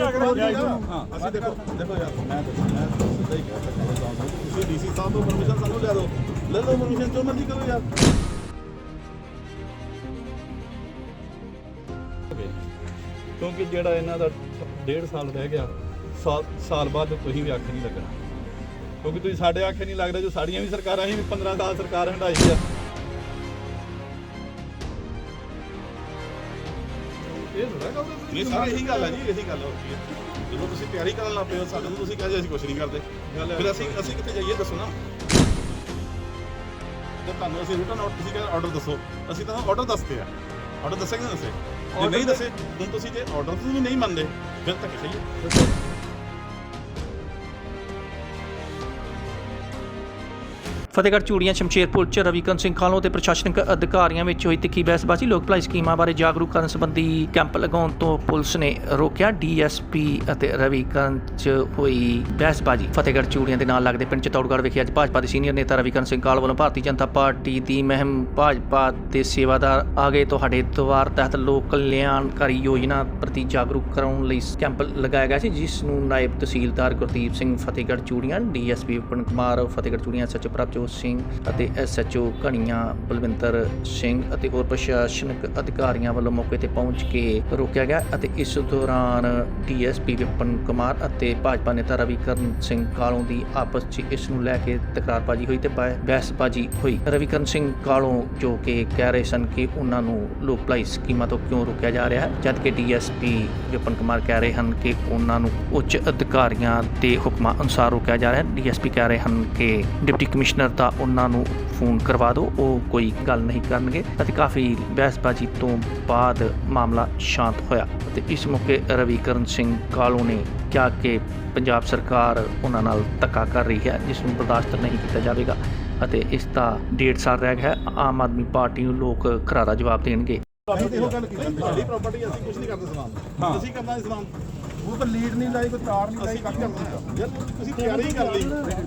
ਹਾਂ ਅਸੀਂ ਦੇਖੋ। ਦੇਖੋ ਯਾਰ ਮੈਂ ਦੱਸਾਂ ਮੈਂ ਸਿੱਧਾ ਹੀ ਕਹਿ ਸਕਦਾ ਹਾਂ ਤੁਸੀਂ ਡੀਸੀ ਸਾਹਿਬ ਤੋਂ ਪਰਮਿਸ਼ਨ ਸਾਨੂੰ ਲੈ ਦਿਓ। ਲੈ ਲਓ ਪਰਮਿਸ਼ਨ ਜੋ ਮਰਜ਼ੀ ਕਰੋ ਯਾਰ। ਕਿਉਂਕਿ ਜਿਹੜਾ ਇਹਨਾਂ ਦਾ ਡੇਢ ਸਾਲ ਰਹਿ ਗਿਆ ਸਾਲ ਸਾਲ ਬਾਅਦ ਤੁਸੀਂ ਵੀ ਅੱਖ ਨਹੀਂ ਲੱਗਣਾ। ਕਿਉਂਕਿ ਤੁਸੀਂ ਸਾਡੇ ਅੱਖ ਨਹੀਂ ਲੱਗਦਾ ਜੋ ਸਾਡੀਆਂ ਵੀ ਸਰਕਾਰਾਂ ਹੀ 15 ਸਾਲ ਸਰਕਾਰ ਹੰਡਾਈ ਆ। ਇਹ ਥੋੜ੍ਹਾ ਗੱਲ ਹੈ। ਨਹੀਂ ਸਰ ਇਹੀ ਗੱਲ ਹੈ ਜੀ ਇਹੀ ਗੱਲ ਹੋ ਰਹੀ ਹੈ ਜਦੋਂ ਤੁਸੀਂ ਤਿਆਰੀ ਕਰਨ ਲੱਗ ਪਏ ਹੋ ਸਾਡੇ ਨੂੰ ਤੁਸੀਂ ਕਹਿੰਦੇ ਅਸੀਂ ਕੁਝ ਨਹੀਂ ਕਰਦੇ। ਫਿਰ ਅਸੀਂ ਅਸੀਂ ਕਿੱਥੇ ਜਾਈਏ ਦੱਸੋ ਨਾ। ਜੇ ਤੁਹਾਨੂੰ ਅਸੀਂ ਆਰਡਰ ਤੁਸੀਂ ਕਹਿੰਦੇ ਆਰਡਰ ਦੱਸੋ। ਅਸੀਂ ਤੁਹਾਨੂੰ ਆਰਡਰ ਦੱਸਦੇ ਆ। ਆਰਡਰ ਦੱਸੇਗੇ ਨਾ ਦੱਸੇ? ਜੇ ਨਹੀਂ ਦੱਸੇ ਹੁਣ ਤੁਸੀਂ ਜੇ ਆਰਡਰ ਤੁਸੀਂ ਨਹੀਂ ਮੰਨਦੇ ਫਿਰ ਤਾਂ ਕਿਸੇ ਹੀ ਫਤਿਹਗੜ੍ਹ ਚੂੜੀਆਂ, ਸ਼ਮਸ਼ੇਰਪੁਰ ਚ ਰਵੀਕਰਨ ਸਿੰਘ ਕਾਲੋਂ ਤੇ ਪ੍ਰਸ਼ਾਸਨਿਕ ਅਧਿਕਾਰੀਆਂ ਵਿੱਚ ਹੋਈ ਤਿੱਖੀ ਬਹਿਸਬਾਜ਼ੀ। ਲੋਕ ਭਲਾਈ ਸਕੀਮਾਂ ਬਾਰੇ ਜਾਗਰੂਕ ਕਰਨ ਸੰਬੰਧੀ ਕੈਂਪ ਲਗਾਉਣ ਤੋਂ ਪੁਲਿਸ ਨੇ ਰੋਕਿਆ। ਡੀਐਸਪੀ ਅਤੇ ਰਵੀਕਰਨ ਚ ਹੋਈ ਬਹਿਸਬਾਜ਼ੀ। ਫਤਿਹਗੜ੍ਹ ਚੂੜੀਆਂ ਦੇ ਨਾਲ ਲੱਗਦੇ ਪਿੰਡ ਚਤੌੜਗੜ੍ਹ ਵਿਖੇ ਅੱਜ ਭਾਜਪਾ ਦੇ ਸੀਨੀਅਰ ਨੇਤਾ ਰਵੀਕਰਨ ਸਿੰਘ ਕਾਲ ਵੱਲੋਂ ਭਾਰਤੀ ਜਨਤਾ ਪਾਰਟੀ ਦੀ ਮਹਿਮ ਭਾਜਪਾ ਦੇ ਸੇਵਾਦਾਰ ਆਗੇ ਤੁਹਾਡੇ ਦੁਆਰ ਤਹਿਤ ਲੋਕ ਕਲਿਆਣਕਾਰੀ ਯੋਜਨਾ ਪ੍ਰਤੀ ਜਾਗਰੂਕ ਕਰਾਉਣ ਲਈ ਕੈਂਪ ਲਗਾਇਆ ਗਿਆ ਸੀ, ਜਿਸ ਨੂੰ ਨਾਇਬ ਤਹਿਸੀਲਦਾਰ ਗੁਰਦੀਪ ਸਿੰਘ ਫਤਿਹਗੜ੍ਹ ਚੂੜੀਆਂ, ਡੀਐਸਪੀ ਵਿਪਨ ਕੁਮਾਰ, ਫਤਿਹਗੜ੍ਹ ਚੂੜੀਆਂ ਸੱਚੋ ਪ੍ਰਭਜੋਤ ਸਿੰਘ ਅਤੇ ਐਸਐਚਓ ਘਣੀਆਂ ਬਲਵਿੰਦਰ ਸਿੰਘ ਅਤੇ ਹੋਰ ਪ੍ਰਸ਼ਾਸਨਿਕ ਅਧਿਕਾਰੀਆਂ ਵੱਲੋਂ ਮੌਕੇ ਤੇ ਪਹੁੰਚ ਕੇ ਰੋਕਿਆ ਗਿਆ ਅਤੇ ਇਸ ਦੌਰਾਨ ਡੀਐਸਪੀ ਵਿਪਨ ਕੁਮਾਰ ਅਤੇ ਭਾਜਪਾ ਨੇਤਾ ਰਵੀਕਰਨ ਸਿੰਘ ਕਾਲੋਂ ਦੀ ਆਪਸ 'ਚ ਇਸ ਨੂੰ ਲੈ ਕੇ ਤਕਰਾਰਬਾਜ਼ੀ ਹੋਈ ਤੇ ਬਹਿਸਬਾਜ਼ੀ ਹੋਈ। ਰਵੀਕਰਨ ਸਿੰਘ ਕਾਲੋਂ ਜੋ ਕਿ ਕਹਿ ਰਹੇ ਸਨ ਕਿ ਉਹਨਾਂ ਨੂੰ ਲੋਕ ਭਲਾਈ ਸਕੀਮਾਂ ਤੋਂ ਕਿਉਂ ਰੋਕਿਆ ਜਾ ਰਿਹਾ ਹੈ ਜਦ ਕਿ ਡੀਐਸਪੀ ਵਿਪਨ ਕੁਮਾਰ ਕਹਿ ਰਹੇ ਹਨ ਕਿ ਉਹਨਾਂ ਨੂੰ ਉੱਚ ਅਧਿਕਾਰੀਆਂ ਦੇ ਹੁਕਮਾਂ ਅਨੁਸਾਰ ਰੋਕਿਆ ਜਾ ਰਿਹਾ ਹੈ। ਡੀਐਸਪੀ ਕਹਿ ਰਹੇ ਹਨ ਕਿ ਡਿਪਟੀ ਕਮਿਸ਼ਨਰ ਦਾ ਉਹਨਾਂ ਨੂੰ ਫੋਨ ਕਰਵਾ ਦਿਓ ਉਹ ਕੋਈ ਗੱਲ ਨਹੀਂ ਕਰਨਗੇ। ਅਤੇ ਕਾਫੀ ਬਹਿਸਬਾਜ਼ੀ ਤੋਂ ਬਾਅਦ ਮਾਮਲਾ ਸ਼ਾਂਤ ਹੋਇਆ ਅਤੇ ਇਸ ਮੌਕੇ ਰਵੀਕਰਨ ਸਿੰਘ ਕਾਲੂ ਨੇ ਕਿਹਾ ਕਿ ਪੰਜਾਬ ਸਰਕਾਰ ਉਹਨਾਂ ਨਾਲ ਧੱਕਾ ਕਰ ਰਹੀ ਹੈ ਜਿਸ ਨੂੰ ਬਰਦਾਸ਼ਤ ਨਹੀਂ ਕੀਤਾ ਜਾਵੇਗਾ ਅਤੇ ਇਸ ਦਾ ਡੇਢ ਸਾਲ ਰਹਿ ਗਿਆ ਹੈ। ਆਮ ਆਦਮੀ ਪਾਰਟੀ ਨੂੰ ਲੋਕ ਕਰਾਰਾ ਜਵਾਬ ਦੇਣਗੇ। ਤੇ ਇਹੋ ਗੱਲ ਕੀਤੀ। ਸਾਡੀ ਪ੍ਰਾਪਰਟੀ ਅਸੀਂ ਕੁਝ ਨਹੀਂ ਕਰਦੇ ਸਮਾਨ। ਅਸੀਂ ਕਰਨਾ ਇਸ ਸਮਾਨ। ਉਹ ਤਾਂ ਲੀਡ ਨਹੀਂ ਲਾਈ ਕੋਈ ਤਾਰ ਨਹੀਂ ਲਾਈ ਅਸੀਂ ਕੱਟ ਕਰਦੇ ਯਾਰ ਤੁਸੀਂ ਤਿਆਰੀ ਹੀ ਕਰ ਲਈ।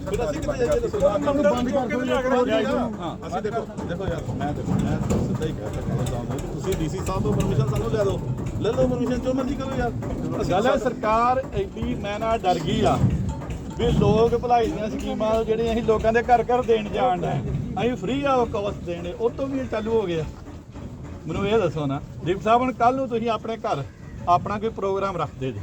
ਫਿਰ ਅਸੀਂ ਕਿੱਥੇ ਜਾਈਏ ਦੱਸੋ? ਬੰਦ ਕਰ ਹਾਂ ਅਸੀਂ ਦੇਖੋ ਦੇਖੋ ਯਾਰ ਮੈਂ ਦੇਖੋ ਮੈਂ ਸਿੱਧਾ ਹੀ ਕਹਿ ਸਕਦਾ ਹਾਂ ਤੁਸੀਂ ਡੀਸੀ ਸਾਹਿਬ ਤੋਂ ਪਰਮਿਸ਼ਨ ਸਾਨੂੰ ਲੈ ਦਿਓ। ਲੈ ਲਓ ਪਰਮਿਸ਼ਨ ਜੋ ਮਰਜ਼ੀ ਕਰੋ ਯਾਰ। ਗੱਲ ਹੈ ਸਰਕਾਰ ਐਡੀ ਮੈਂ ਨਾ ਡਰ ਗਈ ਆ ਵੀ ਲੋਕ ਭਲਾਈ ਦੀਆਂ ਸਕੀਮਾਂ ਜਿਹੜੀਆਂ ਅਸੀਂ ਲੋਕਾਂ ਦੇ ਘਰ ਘਰ ਦੇਣ ਜਾਣ ਦਾ ਅਸੀਂ ਫ੍ਰੀ ਆ ਕੋਸਟ ਦੇਣੇ। ਉਹ ਤੋਂ ਵੀ ਚਾਲੂ ਹੋ ਗਿਆ। ਮੈਨੂੰ ਇਹ ਦੱਸੋ ਨਾ ਦੀਪ ਸਾਹਿਬ ਹੁਣ ਕੱਲ ਨੂੰ ਤੁਸੀਂ ਆਪਣੇ ਘਰ ਆਪਣਾ ਕੋਈ ਪ੍ਰੋਗਰਾਮ ਰੱਖਦੇ ਜੀ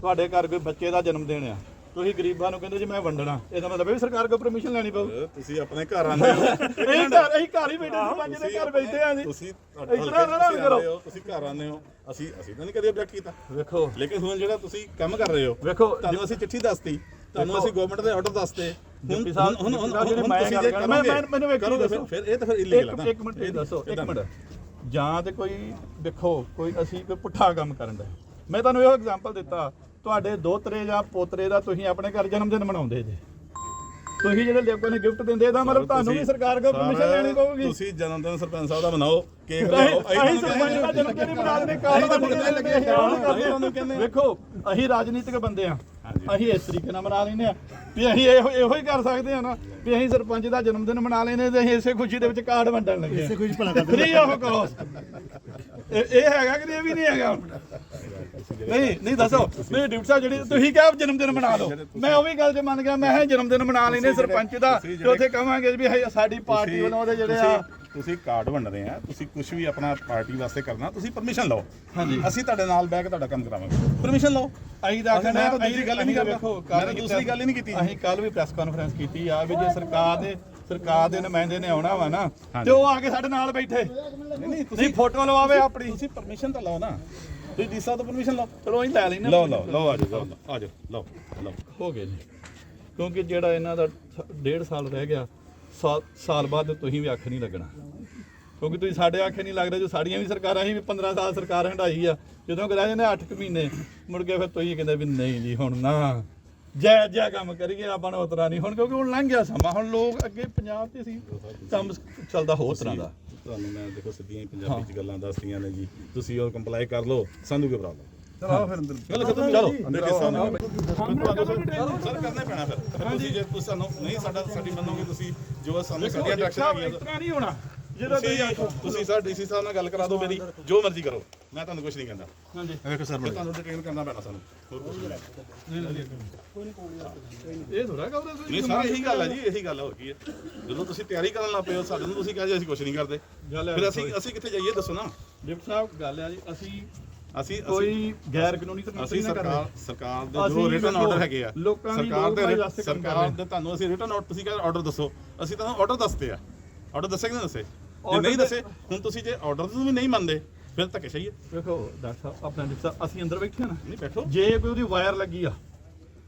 ਤੁਹਾਡੇ ਘਰ ਕੋਈ ਬੱਚੇ ਦਾ ਜਨਮ ਦਿਨ ਆ। ਤੁਸੀਂ ਗਰੀਬਾਂ ਨੂੰ ਕਹਿੰਦੇ ਜੀ ਮੈਂ ਵੰਡਣਾ। ਇਹਦਾ ਮਤਲਬ ਇਹ ਵੀ ਸਰਕਾਰ ਕੋਲ ਪਰਮਿਸ਼ਨ ਲੈਣੀ ਪਊ। ਤੁਸੀਂ ਆਪਣੇ ਘਰ ਆਉਂਦੇ ਹੋ। ਇਹ ਘਰ ਅਸੀਂ ਘਰ ਹੀ ਬੈਠੇ ਸਰਪੰਚ ਦੇ ਘਰ ਬੈਠੇ ਆ ਜੀ ਤੁਸੀਂ ਇਸ ਤਰ੍ਹਾਂ ਨਾ ਕਰੋ। ਤੁਸੀਂ ਘਰ ਆਉਂਦੇ ਹੋ। ਅਸੀਂ ਅਸੀਂ ਤਾਂ ਨਹੀਂ ਕਦੇ ਅਬਜੈਕਟ ਕੀਤਾ। ਵੇਖੋ। ਲੇਕਿਨ ਹੁਣ ਜਿਹੜਾ ਤੁਸੀਂ ਕੰਮ ਕਰ ਰਹੇ ਹੋ ਵੇਖੋ ਤੁਹਾਨੂੰ ਅਸੀਂ ਚਿੱਠੀ ਦੱਸਤੀ। ਤੁਹਾਨੂੰ ਅਸੀਂ ਗਵਰਨਮੈਂਟ ਦੇ ਆਰਡਰ ਦੱਸਤੇ। ਡਿਪਟੀ ਸਾਹਿਬ- ਹੁਣ ਹੁਣ ਡਿਪਟੀ ਸਾਹਿਬ ਜਿਹੜੀ ਮੈਂ ਤੁਸੀਂ ਗੱਲ ਜੇ ਕਰ- ਮੈਂ- ਕਰੋਗੇ, ਮੈਂ- ਮੈਨੂੰ ਇੱਕ ਕਰੋਗੇ, ਦੱਸੋ। ਫਿਰ ਇਹ ਤਾਂ ਫਿਰ ਇਲੀਗਲ ਹੈ ਇੱਕ ਨਾ। ਇੱਕ ਮਿੰਟ ਇਹ ਦੱਸੋ ਇੱਕ ਕਿੱਦਾਂ? ਮਿੰਟ। ਜਾਂ ਤੇ ਕੋਈ ਦੇਖੋ ਕੋਈ ਅਸੀਂ ਕੋਈ ਪੁੱਠਾ ਕੰਮ ਕਰਨ ਦਾ। ਮੈਂ ਤੁਹਾਨੂੰ ਇਹੋ ਐਗਜ਼ਾਮਪਲ ਦਿੱਤਾ। ਤੁਹਾਡੇ ਦੋਤਰੇ ਜਾਂ ਪੋਤਰੇ ਦਾ ਤੁਸੀਂ ਆਪਣੇ ਘਰ ਜਨਮ ਦਿਨ ਮਨਾਉਂਦੇ ਜੇ। ਤੁਸੀਂ ਜਿਹੜੇ ਲੋਕਾਂ ਨੇ ਗਿਫਟ ਦਿੰਦੇ ਇਹਦਾ ਮਤਲਬ ਤੁਹਾਨੂੰ ਵੀ ਸਰਕਾਰ ਕੋਲ ਪਰਮਿਸ਼ਨ ਲੈਣੀ ਪਊਗੀ। ਤੁਸੀਂ ਜਨਮ ਦਿਨ ਸਰਪੰਚ ਸਾਹਿਬ ਦਾ ਮਨਾਓ ਕੇਕ ਅਸੀਂ ਲਿਆਓ ਅਸੀਂ ਸਰਪੰਚ ਦਾ ਜਨਮ ਦਿਨ ਮਨਾ ਦਿੰਦੇ ਕਾਲ ਦਾ ਮੁੰਡੇ ਲੱਗੇ। ਵੇਖੋ ਅਸੀਂ ਰਾਜਨੀਤਿਕ ਬੰਦੇ ਆ। ਅਸੀਂ ਇਸ ਤਰੀਕੇ ਨਾਲ ਮਨਾ ਲੈਂਦੇ ਆ। ਵੀ ਅਸੀਂ ਇਹੋ ਇਹੋ ਹੀ ਕਰ ਸਕਦੇ ਆ ਨਾ ਵੀ ਅਸੀਂ ਸਰਪੰਚ ਦਾ ਜਨਮ ਦਿਨ ਮਨਾ ਲੈਂਦੇ ਤੇ ਅਸੀਂ ਇਸੇ ਖੁਸ਼ੀ ਦੇ ਵਿੱਚ ਕਾਰਡ ਵੰਡਣ ਲੱਗੇ ਇਸੇ ਖੁਸ਼ੀ ਭਲਾ ਕਰਦੇ ਫ੍ਰੀ ਆਫ ਕਾਸਟ ਇਹ ਇਹ ਹੈਗਾ ਕਿ ਇਹ ਵੀ ਨਹੀਂ ਹੈਗਾ ਨਹੀਂ ਨਹੀਂ ਦੱਸੋ ਨਹੀਂ ਡਿਪਟੀ ਸਾਹਿਬ ਜਿਹੜੀ ਤੁਸੀਂ ਕਿਹਾ ਜਨਮ ਦਿਨ ਮਨਾ ਲਓ ਮੈਂ ਉਹ ਵੀ ਗੱਲ 'ਚ ਮੰਨ ਗਿਆ ਮੈਂ ਕਿਹਾ ਜਨਮ ਦਿਨ ਮਨਾ ਲੈਂਦੇ ਸਰਪੰਚ ਦਾ ਤੇ ਉੱਥੇ ਕਹਾਂਗੇ ਵੀ ਸਾਡੀ ਪਾਰਟੀ ਵੱਲੋਂ ਉਹਦੇ ਜਿਹੜੇ ਆ ਤੁਸੀਂ- ਕਾਰਡ ਵੰਡਦੇ ਆ ਤੁਸੀਂ ਕੁਝ ਵੀ ਆਪਣਾ ਪਾਰਟੀ ਵਾਸਤੇ ਕਰਨਾ ਤੁਸੀਂ ਪਰਮਿਸ਼ਨ ਲਓ ਹਾਂਜੀ। ਅਸੀਂ ਤੁਹਾਡੇ ਨਾਲ ਬਹਿ ਕੇ ਤੁਹਾਡਾ ਕੰਮ ਕਰਾਵਾਂਗੇ ਪਰਮਿਸ਼ਨ ਲਓ ਅਸੀਂ ਤਾਂ ਮੈਂ ਤਾਂ ਦੂਜੀ ਗੱਲ ਹੀ ਨਹੀਂ ਕਰਦਾ। ਮੈਂ ਦੂਸਰੀ ਗੱਲ ਹੀ ਨਹੀਂ ਕੀਤੀ। ਅਸੀਂ ਕੱਲ ਵੀ ਪ੍ਰੈਸ ਕਾਨਫਰੰਸ ਕੀਤੀ ਆ ਵੀ ਜੇ ਸਰਕਾਰ ਦੇ ਸਰਕਾਰ ਦੇ ਨੁਮਾਇੰਦੇ ਨੇ ਆਉਣਾ ਵਾ ਨਾ। ਤੇ ਉਹ ਆ ਕੇ ਸਾਡੇ ਨਾਲ ਬੈਠੇ ਨਹੀਂ ਤੁਸੀਂ ਫੋਟੋ ਲਵਾਵੇ ਆਪਣੀ ਤੁਸੀਂ ਪਰਮਿਸ਼ਨ ਤਾਂ ਲਓ ਨਾ ਤੁਸੀਂ ਡੀ ਤੋਂ ਪਰਮਿਸ਼ਨ ਲਓ। ਚਲੋ ਅਸੀਂ ਲੈ ਲੈਨੇ ਲਓ ਲਓ ਲਓ, ਆ ਜਾਓ ਆ ਜਾਓ, ਲਓ ਲਓ। ਹੋ ਗਏ ਜੀ ਕਿਉਂਕਿ ਜਿਹੜਾ ਇਹਨਾਂ ਦਾ ਸ- ਡੇਢ ਸਾਲ ਰਹਿ ਗਿਆ ਸਾਲ ਬਾਅਦ ਤੁਸੀਂ ਵੀ ਅੱਖ ਨਹੀਂ ਲੱਗਣਾ। ਕਿਉਂਕਿ ਤੁਸੀਂ ਸਾਡੇ ਅੱਖ ਨਹੀਂ ਲੱਗਦਾ, ਜੋ ਸਾਡੀਆਂ ਵੀ ਸਰਕਾਰਾਂ ਹੀ 15 ਸਾਲ ਸਰਕਾਰ ਹੰਡਾਈ ਆ, ਜਦੋਂ ਰਹਿ ਜਾਂਦੇ 8 ਮਹੀਨੇ, ਮੁੜ ਕੇ ਫਿਰ ਤੁਸੀਂ ਕਹਿੰਦੇ ਵੀ ਨਹੀਂ ਜੀ, ਹੁਣ ਨਾ। ਜੈ ਜੈ ਕੰਮ ਕਰੀਏ, ਆਪਾਂ ਨੂੰ ਉਤਰਾ ਨਹੀਂ। ਹੁਣ ਕਿਉਂਕਿ ਹੁਣ ਲੰਘ ਗਿਆ ਸਮਾਂ, ਹੁਣ ਲੋਕ ਅੱਗੇ ਪੰਜਾਬ ਤੇ ਸੀ, ਕੰਮ ਚੱਲਦਾ ਹੋਰ ਤਰ੍ਹਾਂ ਦਾ। ਤੁਹਾਨੂੰ ਮੈਂ ਦੇਖੋ ਸਿੱਧੀਆਂ ਹੀ ਪੰਜਾਬੀ ਚ ਗੱਲਾਂ ਦੱਸਦੀਆਂ ਨੇ ਜੀ। ਤੁਸੀਂ ਉਹ ਕੰਪਲਾਈ ਕਰ ਲਓ ਸਾਨੂੰ ਕੀ ਪ੍ਰੋਬਲਮ ਚਲੋ ਫਿਰ ਅੰਦਰ। ਚਲੋ ਖਤਮ ਚਲੋ। ਅੰਦਰ ਕਿਸ ਤਰ੍ਹਾਂ ਸਰ ਕਰਨਾ ਪੈਣਾ ਫਿਰ। ਤੁਸੀਂ ਜੇ ਤੁਸੀਂ ਸਾਨੂੰ ਨਹੀਂ ਸਾਡਾ ਸਾਡੀ ਮੰਨੋਗੇ ਤੁਸੀਂ ਜੋ ਸਾਨੂੰ ਨਹੀਂ ਹੋਣਾ। ਜਦੋਂ ਤੁਸੀਂ ਤੁਸੀਂ ਤੁਸੀਂ ਸਰ ਡੀਸੀ ਸਾਹਿਬ ਨਾਲ ਗੱਲ ਕਰਾ ਦਿਓ ਮੇਰੀ। ਜੋ ਮਰਜ਼ੀ ਕਰੋ। ਮੈਂ ਤੁਹਾਨੂੰ ਕੁਝ ਨਹੀਂ ਕਹਿੰਦਾ। ਹਾਂਜੀ। ਵੇਖੋ ਸਰ ਤੁਹਾਨੂੰ ਡਿਟੇਲ ਕਰਨਾ ਪੈਣਾ ਸਾਨੂੰ। ਹੋਰ ਕੁਛ ਨਹੀਂ। ਇਹ ਥੋੜਾ ਕਹੋ ਤੁਸੀਂ। ਨਹੀਂ ਸਰ ਇਹੀ ਗੱਲ ਹੈ ਜੀ ਇਹੀ ਗੱਲ ਹੋ ਗਈ ਹੈ। ਜਦੋਂ ਤੁਸੀਂ ਤਿਆਰੀ ਕਰਨ ਲੱਗ ਪਏ ਹੋ ਸਾਡੇ ਨੂੰ ਤੁਸੀਂ ਕਹੇ ਜੀ ਅਸੀਂ ਕੁਝ ਨਹੀਂ ਕਰਦੇ। ਗੱਲ ਹੈ ਫਿਰ ਅਸੀਂ ਅਸੀਂ ਕਿੱਥੇ ਜਾਈਏ ਦੱਸੋ ਨਾ। ਡਿਪਟੀ ਸਾਹਿਬ ਗੱਲ ਹੈ ਜੀ ਅਸੀਂ ਅਸੀਂ ਅਸੀਂ ਕੋਈ ਗੈਰ ਕਾਨੂੰਨੀ ਤਾਂ ਅਸੀਂ ਨਾ ਸਰਕਾਰ ਸਰਕਾਰ ਦੇ ਅਸੀਂ ਜੋ ਰਿਟਨ ਵੇਖੋ, ਆਰਡਰ ਹੈਗੇ ਆ ਲੋਕਾਂ ਦੀ ਸਰਕਾਰ ਦੇ ਲੋਕ ਭਾਈ ਵਾਸਤੇ ਕੰਮ ਕਰ ਸਰਕਾਰ ਰਹੇ ਦੇ ਤੁਹਾਨੂੰ ਅਸੀਂ ਰਿਟਨ ਆਰਡਰ ਤੁਸੀਂ ਕਹਿੰਦੇ ਆਰਡਰ ਦੱਸੋ। ਅਸੀਂ ਤੁਹਾਨੂੰ ਆਰਡਰ ਦੱਸਦੇ ਆ। ਆਰਡਰ ਦੱਸੇ ਕਿ ਨਹੀਂ ਦੱਸੇ? ਜੇ ਨਹੀਂ ਦੱਸੇ ਹੁਣ ਤੁਸੀਂ ਜੇ ਆਰਡਰ ਵੀ ਨਹੀਂ ਮੰਨਦੇ ਫਿਰ ਧੱਕੇ ਸਹੀ ਹੈ। ਵੇਖੋ ਡਾਕਟਰ ਸਾਹਿਬ ਆਪਣਾ ਸਾਹਿਬ ਅਸੀਂ ਅੰਦਰ ਬੈਠੇ ਆ ਨਾ। ਨਹੀਂ ਬੈਠੋ। ਜੇ ਕੋਈ ਉਹਦੀ ਵਾਇਰ ਲੱਗੀ ਆ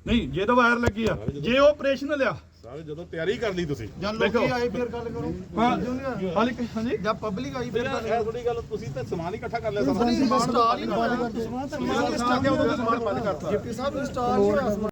ਨਹੀਂ ਜੇ ਤਾਂ ਵਾਇਰ ਲੱਗੀ ਆ ਜੇ ਉਹ ਆਪਰੇਸ਼ਨਲ ਆ ਸਾਰੇ ਜਦੋਂ ਤਿਆਰੀ ਕਰ ਲਈ ਤੁਸੀਂ। ਜਾਂ। ਲੋਕੀ ਆਏ ਫਿਰ ਗੱਲ ਕਰੋ। ਹਾਂ ਹਾਲੇ ਕਿ- ਹਾਂਜੀ ਜਾਂ ਪਬਲਿਕ ਆਈ ਫਿਰ ਗੱਲ ਇਹ ਥੋੜੀ ਗੱਲ ਤੁਸੀਂ ਤਾਂ ਸਮਾਨ ਹੀ ਇਕੱਠਾ ਕਰ ਲਿਆ ਸਾਰਾ। ਸਮਾਨ ਸਟਾਲ ਹੀ ਬੰਦ ਕਰ ਸਮਾਨ ਸਟਾਲ ਉਦੋਂ ਸਮਾਨ ਬੰਦ ਕਰਤਾ। ਡਿਪਟੀ ਸਾਹਿਬ ਨਹੀਂ ਹੋਇਆ